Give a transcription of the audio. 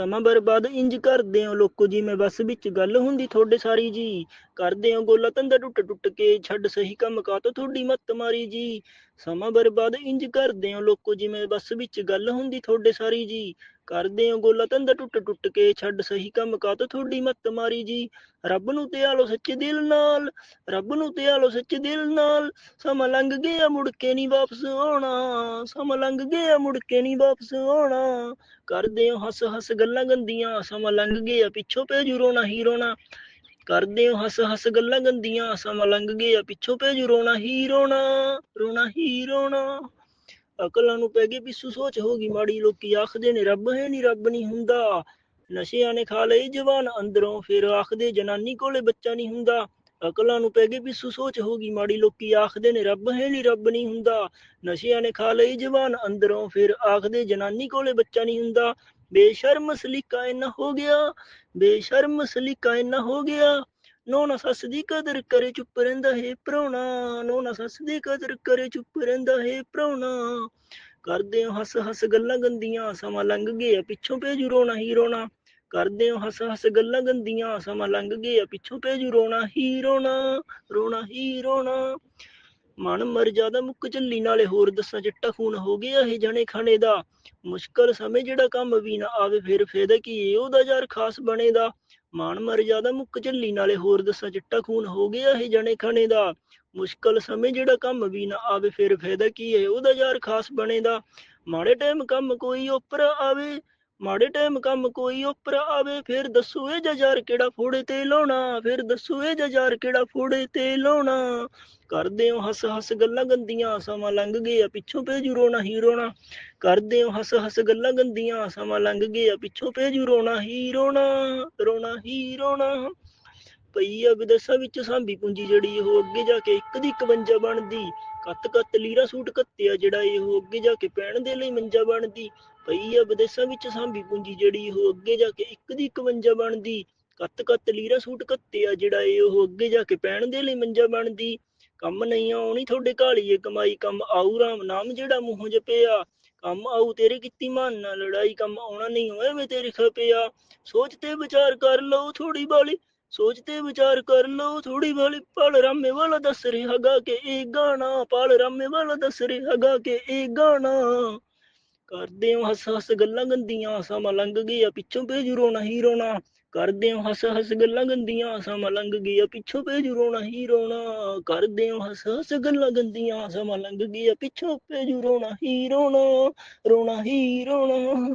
ਸਮਾਂ ਬਰਬਾਦ ਇੰਜ ਕਰਦੇ ਹੋ ਲੋਕੋ ਜਿਵੇਂ ਬਸ ਵਿੱਚ ਗੱਲ ਹੁੰਦੀ ਤੁਹਾਡੇ ਸਾਰੀ ਜੀ। ਕਰਦੇ ਹੋ ਗੋਲਾ ਧੰਦਾ ਟੁੱਟ ਟੁੱਟ ਕੇ ਛੱਡ ਸਹੀ ਕੰਮ ਕਾ ਤੋ ਤੁਹਾਡੀ ਮੱਤ ਮਾਰੀ ਜੀ। ਸਮਾਂ ਬਰਬਾਦ ਇੰਜ ਕਰਦੇ ਹੋ ਲੋਕੋ ਜਿਵੇਂ ਬਸ ਵਿੱਚ ਗੱਲ ਹੁੰਦੀ ਤੁਹਾਡੇ ਸਾਰੀ ਜੀ। ਕਰਦੇ ਹੋ ਗੋਲਾ ਧੰਦਾ ਟੁੱਟ ਟੁੱਟ ਕੇ, ਛੱਡ ਸਹੀ ਕੰਮ ਕਾ ਤੋ ਤੁਹਾਡੀ ਮੱਤ ਮਾਰੀ ਜੀ। ਰੱਬ ਨੂੰ ਤੇ ਆਲੋ ਸੱਚੇ ਦਿਲ ਨਾਲ, ਰੱਬ ਨੂੰ ਤੇ ਆਲੋ ਸੱਚੇ ਦਿਲ ਨਾਲ। ਸਮਾਂ ਲੰਘ ਗਿਆ ਮੁੜ ਕੇ ਨਹੀਂ ਵਾਪਸ ਆਉਣਾ, ਸਮਾਂ ਲੰਘ ਗਿਆ ਮੁੜ ਕੇ ਨਹੀਂ ਵਾਪਸ ਆਉਣਾ। ਕਰਦੇ ਹੋ ਹੱਸ ਹੱਸ ਗੱਲਾਂ ਗੰਦੀਆਂ, ਸਮਾਂ ਲੰਘ ਗਿਆ ਪਿੱਛੋਂ ਭੇਜੂ ਰੋਣਾ ਹੀ ਰੋਣਾ। ਕਰਦੇ ਹੋ ਹੱਸ ਹੱਸ ਗੱਲਾਂ ਗੰਦੀਆਂ, ਸਮਾਂ ਲੰਘ ਗਿਆ ਪਿੱਛੋਂ ਭੇਜੂ ਰੋਣਾ ਹੀ ਰੋਣਾ ਰੋਣਾ ਹੀ ਰੋਣਾ। ਅਕਲਾਂ ਨੂੰ ਪੈ ਗਈ ਪਿੱਛੂ ਸੋਚ ਹੋ ਗਈ ਮਾੜੀ, ਲੋਕੀ ਆਖਦੇ ਨੇ ਰੱਬ ਹੈ ਨਹੀਂ ਰੱਬ ਨਹੀਂ ਹੁੰਦਾ। ਨਸ਼ਿਆਂ ਨੇ ਖਾ ਲਈ ਜਵਾਨ, ਅੰਦਰੋਂ ਫਿਰ ਆਖਦੇ ਜਨਾਨੀ ਕੋਲੇ ਬੱਚਾ ਨਹੀਂ ਹੁੰਦਾ। ਅਕਲਾਂ ਨੂੰ ਪੈ ਗਈ ਪਿੱਛੂ ਸੋਚ ਹੋ ਗਈ ਮਾੜੀ, ਲੋਕੀ ਆਖਦੇ ਨੇ ਰੱਬ ਹੈ ਨਹੀਂ ਰੱਬ ਨਹੀਂ ਹੁੰਦਾ। ਨਸ਼ਿਆਂ ਨੇ ਖਾ ਲਈ ਜਵਾਨ, ਅੰਦਰੋਂ ਫਿਰ ਆਖਦੇ ਜਨਾਨੀ ਕੋਲੇ ਬੱਚਾ ਨਹੀਂ ਹੁੰਦਾ। ਬੇਸ਼ਰਮ ਸਲੀਕਾ ਇੰਨਾ ਹੋ ਗਿਆ, ਬੇਸ਼ਰਮ ਸਲੀਕਾ ਇੰਨਾ ਹੋ ਗਿਆ। ਨੋਨਾ ਸੱਸ ਦੀ ਕਦਰ ਕਰੇ ਚੁੱਪ ਰਹਿੰਦਾ ਹੈ ਪ੍ਰਾਹੁਣਾ ਨੋਨਾ ਸੱਸ ਦੀ ਕਦਰ ਕਰੇ ਚੁੱਪ ਰਹਿੰਦਾ ਹੈ ਪ੍ਰਾਹੁਣਾ। ਕਰਦੇ ਹੋ ਹੱਸ ਹੱਸ ਗੱਲਾਂ ਗੰਦੀਆਂ, ਸਮਾਂ ਲੰਘ ਗਿਆ ਪਿੱਛੋਂ ਭੇਜੂ ਰੋਣਾ ਹੀ ਰੋਣਾ। ਕਰਦੇ ਹੋ ਹੱਸ ਹੱਸ ਗੱਲਾਂ ਗੰਦੀਆਂ, ਸਮਾਂ ਲੰਘ ਗਿਆ ਪਿੱਛੋਂ ਭੇਜੂ ਰੋਣਾ ਹੀ ਰੋਣਾ ਰੋਣਾ ਹੀ ਰੋਣਾ। ਮਨ ਮਰਜ਼ਾਦਾ ਮੁੱਕ ਚੱਲੀ, ਨਾਲੇ ਹੋਰ ਦੱਸਾਂ ਚਿੱਟਾ ਖੂਨ ਹੋ ਗਿਆ ਇਹ ਜਣੇ ਖਾਣੇ ਦਾ। ਮੁਸ਼ਕਲ ਸਮੇਂ ਜਿਹੜਾ ਕੰਮ ਵੀ ਨਾ ਆਵੇ ਫਿਰ ਫਾਇਦਾ ਕੀ ਉਹਦਾ ਯਾਰ ਖਾਸ ਬਣੇ ਦਾ ਮਾਨ ਮਰਜ਼ਾਦਾ ਮੁੱਕ ਝੱਲੀ, ਨਾਲੇ ਹੋਰ ਦੱਸਾਂ ਚਿੱਟਾ ਖੂਨ ਹੋ ਗਿਆ ਇਹ ਜਣੇ ਖਣੇ ਦਾ। ਮੁਸ਼ਕਲ ਸਮੇਂ ਜਿਹੜਾ ਕੰਮ ਵੀ ਨਾ ਆਵੇ, ਫਿਰ ਫਾਇਦਾ ਕੀ ਹੈ? ਉਹਦਾ ਯਾਰ ਖਾਸ ਬਣੇ ਦਾ ਮਾੜੇ ਟਾਈਮ ਕੰਮ ਕੋਈ ਉੱਪਰ ਆਵੇ ਮਾੜੇ ਟਾਈਮ ਕੰਮ ਕੋਈ ਉੱਪਰ ਆਵੇ, ਫਿਰ ਦੱਸੋ ਇਹ ਜਜਾਰ ਕਿਹੜਾ ਫੋੜੇ ਤੇ ਲਾਉਣਾ, ਫਿਰ ਦੱਸੋ ਇਹ ਜਜਾਰ ਕਿਹੜਾ ਫੋੜੇ ਤੇ ਲਾਉਣਾ। ਕਰਦੇ ਹੋ ਹੱਸ ਹੱਸ ਗੱਲਾਂ ਗੰਦੀਆਂ, ਸਮਾਂ ਲੰਘ ਗਿਆ, ਪਿੱਛੋਂ ਭੇਜੂ ਰੋਣਾ ਹੀ ਰੋਣਾ ਕਰਦੇ ਹੋ ਹੱਸ ਹੱਸ ਗੱਲਾਂ ਗੰਦੀਆਂ, ਸਮਾਂ ਲੰਘ ਗਿਆ, ਪਿੱਛੋਂ ਭੇਜੂ ਰੋਣਾ ਹੀ ਰੋਣਾ ਰੋਣਾ ਹੀ ਰੋਣਾ ਪਈ ਆ ਵਿਦੇਸ਼ਾਂ ਵਿੱਚ ਸਾਂਭੀ ਪੂੰਜੀ ਜਿਹੜੀ ਉਹ ਅੱਗੇ ਜਾ ਕੇ ਇੱਕ ਦੀ 51 ਬਣਦੀ। ਕੱਤ ਕੱਤ ਲੀਰਾ ਸੂਟ ਕੱਤਿਆ ਜਿਹੜਾ ਇਹ ਅੱਗੇ ਜਾ ਕੇ ਪੈਣ ਦੇ ਲਈ ਮੰਜਾ ਬਣਦੀ। ਪਈ ਆ, ਵਿਦੇਸ਼ਾਂ ਵਿੱਚ ਸਾਂਭੀ ਪੂੰਜੀ ਜਿਹੜੀ ਉਹ ਅੱਗੇ ਜਾ ਕੇ ਇੱਕ ਦੀ 51 ਬਣਦੀ, ਕੱਤ ਕੱਤ ਲੀਰਾ ਸੂਟ ਕੱਤੇ ਆ ਜਿਹੜਾ ਇਹ ਉਹ ਅੱਗੇ ਜਾ ਕੇ ਪੈਣ ਦੇ ਲਈ ਮੰਜਾ ਬਣਦੀ। ਕੰਮ ਨਹੀਂ ਆਉਣੀ ਤੁਹਾਡੇ ਕਾਲੀਏ ਕਮਾਈ ਕੰਮ ਆਊ, ਰਾਮ ਨਾਮ ਜਿਹੜਾ ਮੂੰਹੋਂ ਜਪਿਆ। ਕੰਮ ਆਊ, ਤੇਰੇ ਕੀਤੀ ਮਨ ਨਾਲ ਲੜਾਈ, ਕੰਮ ਆਉਣਾ ਨਹੀਂ ਹੋਏ ਵੇ ਤੇਰੇ ਖਪਿਆ। ਸੋਚ ਤੇ ਵਿਚਾਰ ਕਰ ਲਓ ਥੋੜੀ ਬਾਲੀ, ਸੋਚ ਤੇ ਵਿਚਾਰ ਕਰ ਲਓ ਥੋੜੀ ਬਾਲੀ। ਪਲ ਰਾਮੇ ਵਾਲਾ ਦੱਸ ਰਿਹਾਗਾ ਕਿ ਇਹ ਗਾਣਾ, ਪਲ ਰਾਮੇ ਵਾਲਾ ਦੱਸ ਰਿਹਾਗਾ ਕਿ ਇਹ ਗਾਣਾ। ਕਰਦੇ ਹੋ ਹੱਸ ਹੱਸ ਗੱਲਾਂ ਗੰਦੀਆਂ ਸਮਾਂ ਲੰਘ ਗਿਆ ਪਿੱਛੋਂ ਭੇਜੂ ਰੋਣਾ ਹੀ ਰੋਣਾ। ਕਰਦੇ ਹੋ ਹੱਸ ਹੱਸ ਗੱਲਾਂ ਗੰਦੀਆਂ ਸਮਾਂ ਲੰਘ ਗਿਆ ਪਿੱਛੋਂ ਭੇਜੂ ਰੋਣਾ ਹੀ ਰੋਣਾ। ਕਰਦੇ ਹੋ ਹੱਸ ਹੱਸ ਗੱਲਾਂ ਗੰਦੀਆਂ ਸਮਾਂ ਲੰਘ ਗਿਆ ਪਿੱਛੋਂ ਭੇਜੂ ਰੋਣਾ ਹੀ ਰੋਣਾ ਰੋਣਾ ਹੀ ਰੋਣਾ।